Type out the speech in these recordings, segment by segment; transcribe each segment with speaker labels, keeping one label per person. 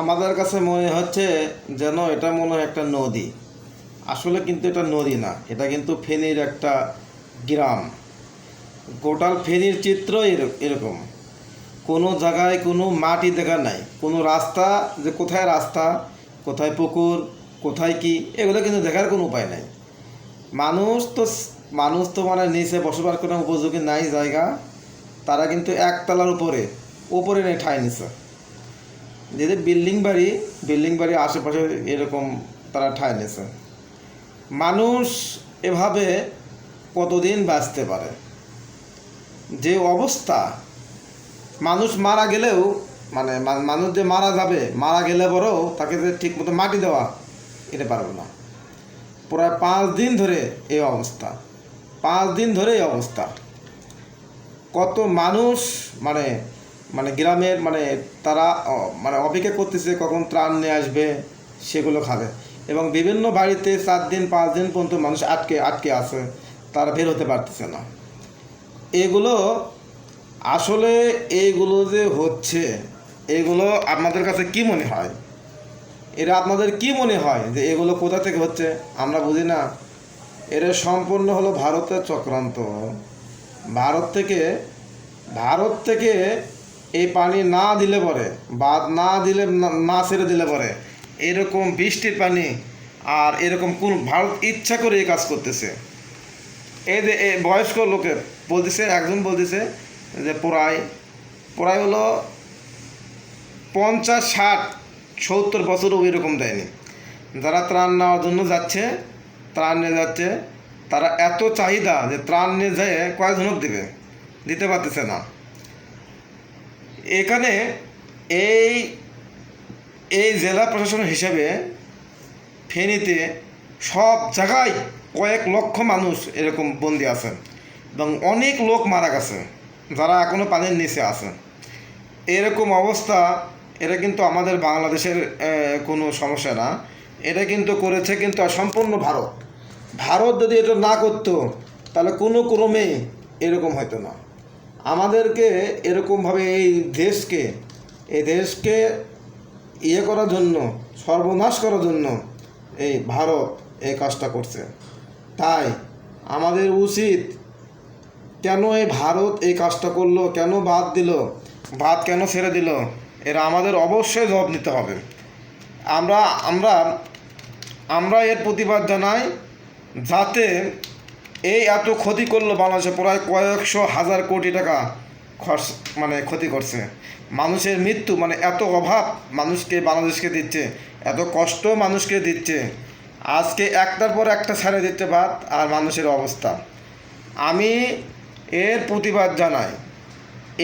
Speaker 1: আমাদের কাছে মনে হচ্ছে যেন এটা মনে একটা নদী। আসলে কিন্তু এটা নদী না, এটা কিন্তু ফেনীর একটা গ্রাম। গোটাল ফেনীর চিত্র এরকম। কোনো জায়গায় কোনো মাটি দেখা নাই, কোনো রাস্তা যে কোথায় রাস্তা, কোথায় পুকুর, কোথায় কি, এগুলো কিন্তু দেখার কোনো উপায় নাই। মানুষ তো মানুষ তো মানে নিচে বসবাস করার উপযোগী নাই জায়গা, তারা কিন্তু একতলার উপরে উপরে নেই ঠাই নিছে যেদের বিল্ডিং বাড়ি, বিল্ডিং বাড়ির আশেপাশে এরকম তারা ঠাই নিছে মানুষ এভাবে কতদিন বাঁচতে পারে? যে অবস্থা, মানুষ মারা গেলেও মানে মানুষ যে মারা যাবে, মারা গেলে বড়ও তাকে যে ঠিক মতো মাটি দেওয়া, এটা পারবে না। প্রায় পাঁচ দিন ধরে এই অবস্থা, পাঁচ দিন ধরে এই অবস্থা। কত মানুষ মানে মানে গ্রামের মানে তারা মানে অপেক্ষা করতেছে কখন ত্রাণ নিয়ে আসবে, সেগুলো খাবে। এবং বিভিন্ন বাড়িতে চার দিন, পাঁচ দিন পর্যন্ত মানুষ আটকে আটকে আছে, তারা বের হতে পারতেছে না। এগুলো আসলে এইগুলো যে হচ্ছে, এগুলো আপনাদের কাছে কি মনে হয়? এরা আপনাদের কি মনে হয় যে এগুলো কোথা থেকে হচ্ছে? আমরা বুঝি না। এরা সম্পূর্ণ হলো ভারতের চক্রান্ত। ভারত থেকে ভারত থেকে এই পানি না দিলে পরে, বাদ না দিলে না- ছেড়ে দিলে পরে, এরকম বৃষ্টির পানি আর এরকম কোন ভারত ইচ্ছা করে এই কাজ করতেছে। এই যে বয়স্ক লোকের বলতেছে, একজন বলতেছে যে প্রায় প্রায় হলো পঞ্চাশ, ষাট, সত্তর বছরও ওই রকম দেয়নি। যারা ত্রাণ নেওয়ার জন্য যাচ্ছে, ত্রাণ নিয়ে যাচ্ছে, তারা এত চাহিদা যে ত্রাণ নিয়ে যেয়ে কয়েকজনক দিবে, দিতে পারতেছে না। এখানে এই এই জেলা প্রশাসন হিসেবে ফেনীতে সব জায়গায় কয়েক লক্ষ মানুষ এরকম বন্দি আছে এবং অনেক লোক মারা গেছে, যারা এখনও পানির নিচে আছে এরকম অবস্থা, এটা কিন্তু আমাদের বাংলাদেশের কোনো সমস্যা না। এটা কিন্তু করেছে কিন্তু সম্পূর্ণ ভারত। ভারত যদি এটা না করতো, তাহলে কোনো ক্রমেই এরকম হয়তো না। আমাদেরকে এরকমভাবে এই দেশকে এই দেশকে ইয়ে করার জন্য, সর্বনাশ করার জন্য এই ভারত এই কাজটা করছে। তাই আমাদের উচিত কেন এই ভারত এই কাজটা করল, কেন বাদ দিল, বাদ কেন ছেড়ে দিল এরা আমাদের অবশ্যই জবাব নিতে হবে। আমরা আমরা আমরা এর প্রতিবাদ জানাই যাতে এই এত ক্ষতি করল বাংলাদেশে প্রায় কয়েকশো হাজার কোটি টাকা খরচ মানে ক্ষতি করছে। মানুষের মৃত্যু মানে এত অভাব মানুষকে, বাংলাদেশকে দিচ্ছে, এত কষ্ট মানুষকে দিচ্ছে। আজকে একটার পর একটা ছেড়ে দিচ্ছে বাদ আর মানুষের অবস্থা। আমি এর প্রতিবাদ জানাই,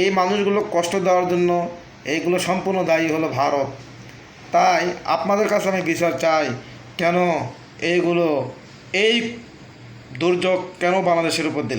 Speaker 1: এই মানুষগুলো কষ্ট দেওয়ার জন্য এইগুলো সম্পূর্ণ দায়ী হলো ভারত। তাই আপনাদের কাছে আমি বিচার চাই, কেন এইগুলো, এই দুর্যোগ কেন বাংলাদেশের উপর দিল?